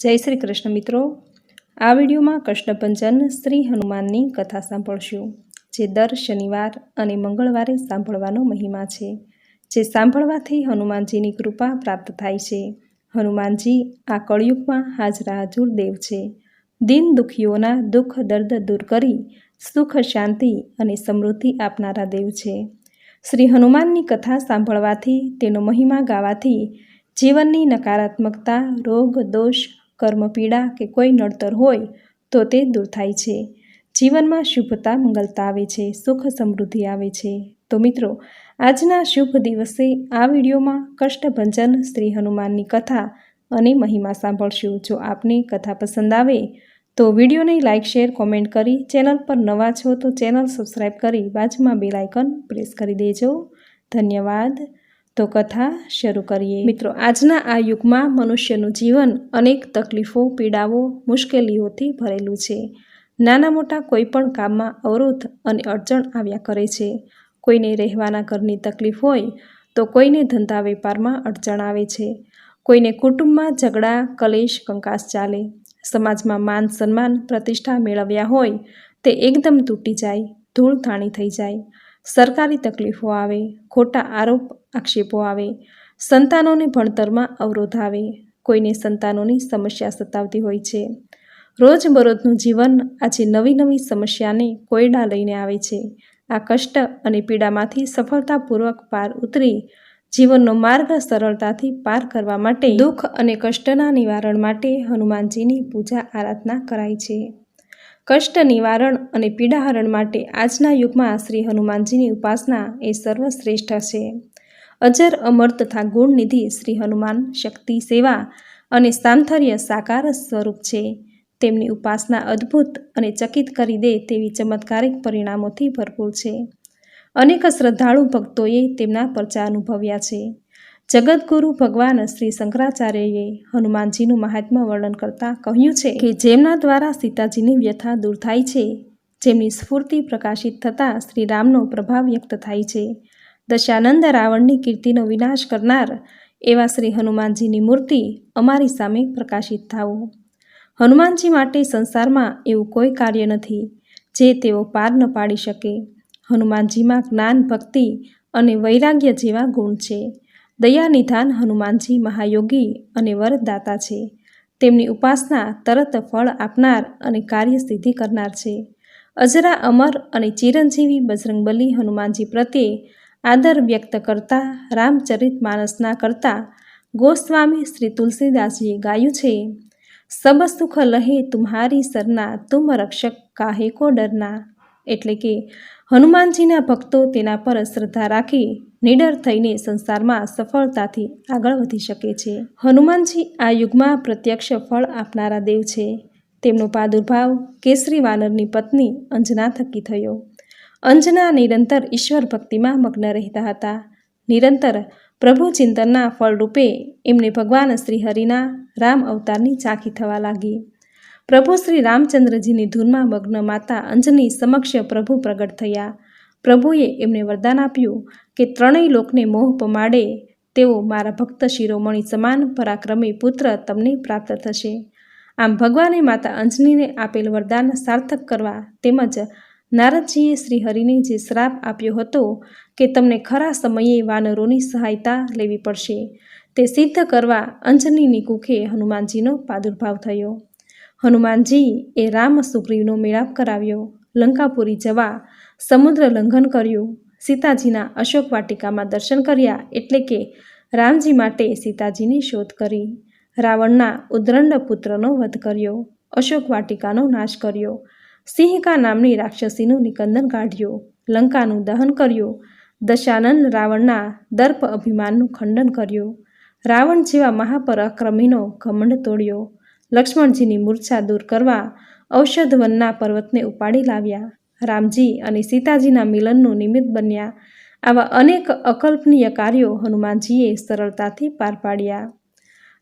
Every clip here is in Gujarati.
જય શ્રી કૃષ્ણ મિત્રો. આ વિડીયોમાં કૃષ્ણભંજન શ્રી હનુમાનની કથા સાંભળશું, જે દર શનિવાર અને મંગળવારે સાંભળવાનો મહિમા છે. જે સાંભળવાથી હનુમાનજીની કૃપા પ્રાપ્ત થાય છે. હનુમાનજી આ કળયુગમાં હાજરા હજુર દેવ છે. દિન દુખીઓના દુઃખ દર્દ દૂર કરી સુખ, શાંતિ અને સમૃદ્ધિ આપનારા દેવ છે. શ્રી હનુમાનની કથા સાંભળવાથી, તેનો મહિમા ગાવાથી જીવનની નકારાત્મકતા, રોગ, દોષ કર્મ પીડા કે કોઈ નડતર હોય, તો તે દૂર થાય છે. જીવનમાં શુભતા મંગલતા આવે છે, સુખ સમૃદ્ધિ આવે છે. તો મિત્રો, આજના શુભ દિવસે આ વિડીયોમાં કષ્ટભંજન શ્રી હનુમાનની કથા અને મહિમા સાંભળશું. જો આપને કથા પસંદ આવે, તો વિડીયોને લાઇક શેર, કોમેન્ટ કરી ચેનલ પર નવા છો તો ચેનલ સબસ્ક્રાઈબ કરી બાજુમાં બેલ પ્રેસ કરી દેજો. ધન્યવાદ. તો કથા શરૂ કરીએ. મિત્રો, આજના આ યુગમાં મનુષ્યનું જીવન અનેક તકલીફો, પીડાઓ, મુશ્કેલીઓથી ભરેલું છે. નાના મોટા કોઈપણ કામમાં અવરોધ અને અડચણ આવ્યા કરે છે. કોઈને રહેવાના ઘરની તકલીફ હોય તો કોઈને ધંધા વેપારમાં અડચણ આવે છે. કોઈને કુટુંબમાં ઝઘડા, કલેશ, કંકાસ ચાલે. સમાજમાં માન સન્માન, પ્રતિષ્ઠા મેળવ્યા હોય તે એકદમ તૂટી જાય ધૂળ ધાણી થઈ જાય. સરકારી તકલીફો આવે, ખોટા આરોપ, આક્ષેપો આવે, સંતાનોને ભણતરમાં અવરોધ આવે, કોઈને સંતાનોની સમસ્યા સતાવતી હોય છે. રોજબરોજનું જીવન આજે નવી નવી સમસ્યાને કોયડા લઈને આવે છે. આ કષ્ટ અને પીડામાંથી સફળતાપૂર્વક પાર ઉતરી જીવનનો માર્ગ સરળતાથી પાર કરવા માટે દુઃખ અને કષ્ટના નિવારણ માટે હનુમાનજીની પૂજા આરાધના કરાય છે. કષ્ટ નિવારણ અને પીડાહરણ માટે આજના યુગમાં શ્રી હનુમાનજીની ઉપાસના એ સર્વશ્રેષ્ઠ છે. અજર, અમર તથા ગુણનિધિ શ્રી હનુમાન શક્તિ સેવા અને સાંથર્ય સાકાર સ્વરૂપ છે. તેમની ઉપાસના અદ્ભુત અને ચકિત કરી દે તેવી ચમત્કારિક પરિણામોથી ભરપૂર છે. અનેક શ્રદ્ધાળુ ભક્તોએ તેમના પરચા અનુભવ્યા છે. જગતગુરુ ભગવાન શ્રી શંકરાચાર્યએ હનુમાનજીનું મહાત્મા વર્ણન કરતાં કહ્યું છે કે જેમના દ્વારા સીતાજીની વ્યથા દૂર થાય છે, જેમની સ્ફૂર્તિ પ્રકાશિત થતાં શ્રી રામનો પ્રભાવ વ્યક્ત થાય છે. દશાનંદ રાવણની કીર્તિનો વિનાશ કરનાર એવા શ્રી હનુમાનજીની મૂર્તિ અમારી સામે પ્રકાશિત થાવો હનુમાનજી માટે સંસારમાં એવું કોઈ કાર્ય નથી, જે તેઓ પાર ન પાડી શકે. હનુમાનજીમાં જ્ઞાન ભક્તિ અને વૈરાગ્ય જેવા ગુણ છે. દયા નિધાન હનુમાનજી મહાયોગી અને વરદાતા છે. તેમની ઉપાસના તરત ફળ આપનાર અને કાર્યસિદ્ધિ કરનાર છે. અજરા અમર અને ચિરંજીવી બજરંગબલી હનુમાનજી પ્રત્યે આદર વ્યક્ત કરતા, રામચરિત માનસના કરતા ગોસ્વામી શ્રી તુલસીદાસજીએ ગાયું છે સબ સુખ લહે તુમ્હારી સરના, તુમ રક્ષક કાહે કો ડરના? એટલે કે, હનુમાનજીના ભક્તો તેના પર શ્રદ્ધા રાખી નિડર થઈને સંસારમાં સફળતાથી આગળ વધી શકે છે. હનુમાનજી આ યુગમાં પ્રત્યક્ષ ફળ આપનારા દેવ છે. તેમનો પ્રાદુર્ભાવ કેસરી વાનરની પત્ની અંજના થકી થયો. અંજના નિરંતર ઈશ્વર ભક્તિમાં મગ્ન રહેતા હતા. નિરંતર પ્રભુ ચિંતનના ફળરૂપે એમને ભગવાન શ્રી હરિના રામ અવતારની ઝાંખી થવા લાગી. પ્રભુ શ્રી રામચંદ્રજીની ધૂનમાં મગ્ન માતા અંજની સમક્ષ પ્રભુ પ્રગટ થયા. પ્રભુએ એમને વરદાન આપ્યું કે ત્રણેય લોકને મોહ પમાડે, તેઓ મારા ભક્ત શિરોમણી સમાન પરાક્રમી પુત્ર તમને પ્રાપ્ત થશે. આમ ભગવાને માતા અંજનીને આપેલ વરદાન સાર્થક કરવા તેમજ નારદજીએ શ્રી હરિને જે શ્રાપ આપ્યો હતો કે તમને ખરા સમયે વાનરોની સહાયતા લેવી પડશે, તે સિદ્ધ કરવા અંજનીની કુખે હનુમાનજીનો પ્રાદુર્ભાવ થયો. હનુમાનજી એ રામ સુગ્રીવનો મેળાપ કરાવ્યો, લંકાપુરી જવા સમુદ્ર લંઘન કર્યું. સીતાજીના અશોક વાટિકામાં દર્શન કર્યા એટલે કે રામજી માટે સીતાજીની શોધ કરી. રાવણના ઉદ્રંડ પુત્રનો વધ કર્યો. અશોક વાટિકાનો નાશ કર્યો. સિંહિકા નામની રાક્ષસીનું નિકંદન કાઢ્યું. લંકાનું દહન કર્યું. દશાનંદ રાવણના દર્પ અભિમાનનું ખંડન કર્યું. રાવણ જેવા મહાપરાક્રમીનો ઘમંડ તોડ્યો. લક્ષ્મણજીની મૂર્છા દૂર કરવા ઔષધવનના પર્વતને ઉપાડી લાવ્યા. રામજી અને સીતાજીના મિલનનું નિમિત્ત બન્યા. આવા અનેક અકલ્પનીય કાર્યો હનુમાનજીએ સરળતાથી પાર પાડ્યા.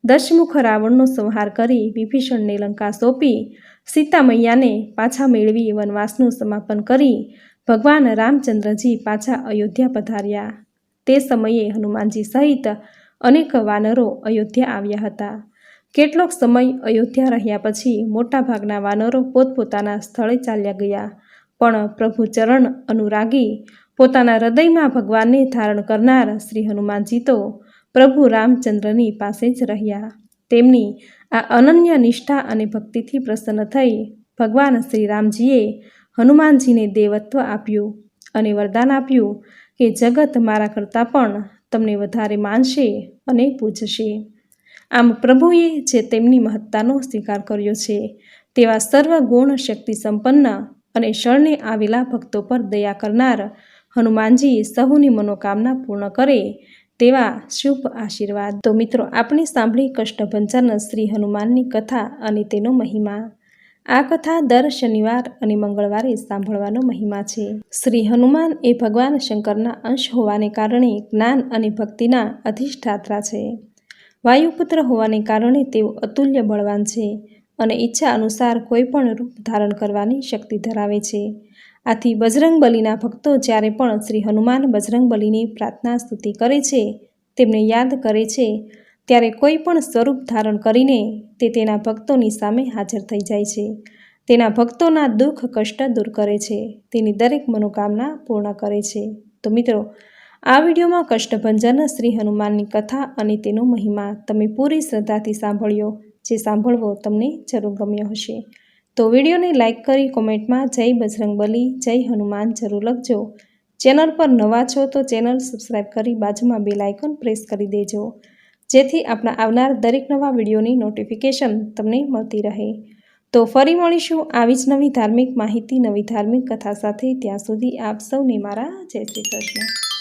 દશમુખ રાવણનો સંહાર કરી વિભીષણને લંકા સોંપી સીતા મૈયાને પાછા મેળવી વનવાસનું સમાપન કરી ભગવાન રામચંદ્રજી પાછા અયોધ્યા પધાર્યા. તે સમયે હનુમાનજી સહિત અનેક વાનરો અયોધ્યા આવ્યા હતા. કેટલોક સમય અયોધ્યા રહ્યા પછી મોટાભાગના વાનરો પોતપોતાના સ્થળે ચાલ્યા ગયા. પણ પ્રભુ ચરણ અનુરાગી પોતાના હૃદયમાં ભગવાનને ધારણ કરનાર શ્રી હનુમાનજી તો પ્રભુ રામચંદ્રની પાસે જ રહ્યા. તેમની આ અનન્ય નિષ્ઠા અને ભક્તિથી પ્રસન્ન થઈ ભગવાન શ્રી રામજીએ હનુમાનજીને દેવત્વ આપ્યું અને વરદાન આપ્યું કે જગત મારા કરતાં પણ તમને વધારે માનશે અને પૂજશે. આમ પ્રભુએ જે તેમની મહત્તાનો સ્વીકાર કર્યો છે, તેવા સર્વ ગુણ શક્તિ સંપન્ન અને શરણે આવેલા ભક્તો પર દયા કરનાર હનુમાનજી સહુની મનોકામના પૂર્ણ કરે તેવા શુભ આશીર્વાદ. તો મિત્રો, આપણે સાંભળી કષ્ટભંજન શ્રી હનુમાનની કથા અને તેનો મહિમા. આ કથા દર શનિવાર અને મંગળવારે સાંભળવાનો મહિમા છે. શ્રી હનુમાન એ ભગવાન શંકરના અંશ હોવાને કારણે જ્ઞાન અને ભક્તિના અધિષ્ઠાત્રા છે. વાયુપુત્ર હોવાને કારણે તેઓ અતુલ્ય બળવાન છે. અને ઈચ્છા અનુસાર કોઈ પણ રૂપ ધારણ કરવાની શક્તિ ધરાવે છે. આથી બજરંગ બલીના ભક્તો જ્યારે પણ શ્રી હનુમાન બજરંગ બલીની પ્રાર્થના સ્તુતિ કરે છે, તેમને યાદ કરે છે, ત્યારે કોઈ પણ સ્વરૂપ ધારણ કરીને તે તેના ભક્તોની સામે હાજર થઈ જાય છે. તેના ભક્તોના દુઃખ, કષ્ટ દૂર કરે છે, તેની દરેક મનોકામના પૂર્ણ કરે છે. તો મિત્રો, આ વિડીયોમાં કષ્ટભંજન શ્રી હનુમાનની કથા અને તેનો મહિમા તમે પૂરી શ્રદ્ધાથી સાંભળ્યો. જે સાંભળવો તમને જરૂર ગમ્યો હશે. તો વિડીયોને લાઇક કરી કોમેન્ટમાં જય બજરંગબલી જય હનુમાન જરૂર લખજો. ચેનલ પર નવા છો તો ચેનલ સબસ્ક્રાઈબ કરી બાજુમાં બે લાઇકન પ્રેસ કરી દેજો. જેથી આપણા આવનાર દરેક નવા વિડીયોની નોટિફિકેશન તમને મળતી રહે. તો ફરી મળીશું આવી જ નવી ધાર્મિક માહિતી, નવી ધાર્મિક કથા સાથે ત્યાં સુધી આપ સૌને મારા જય શ્રી કૃષ્ણ.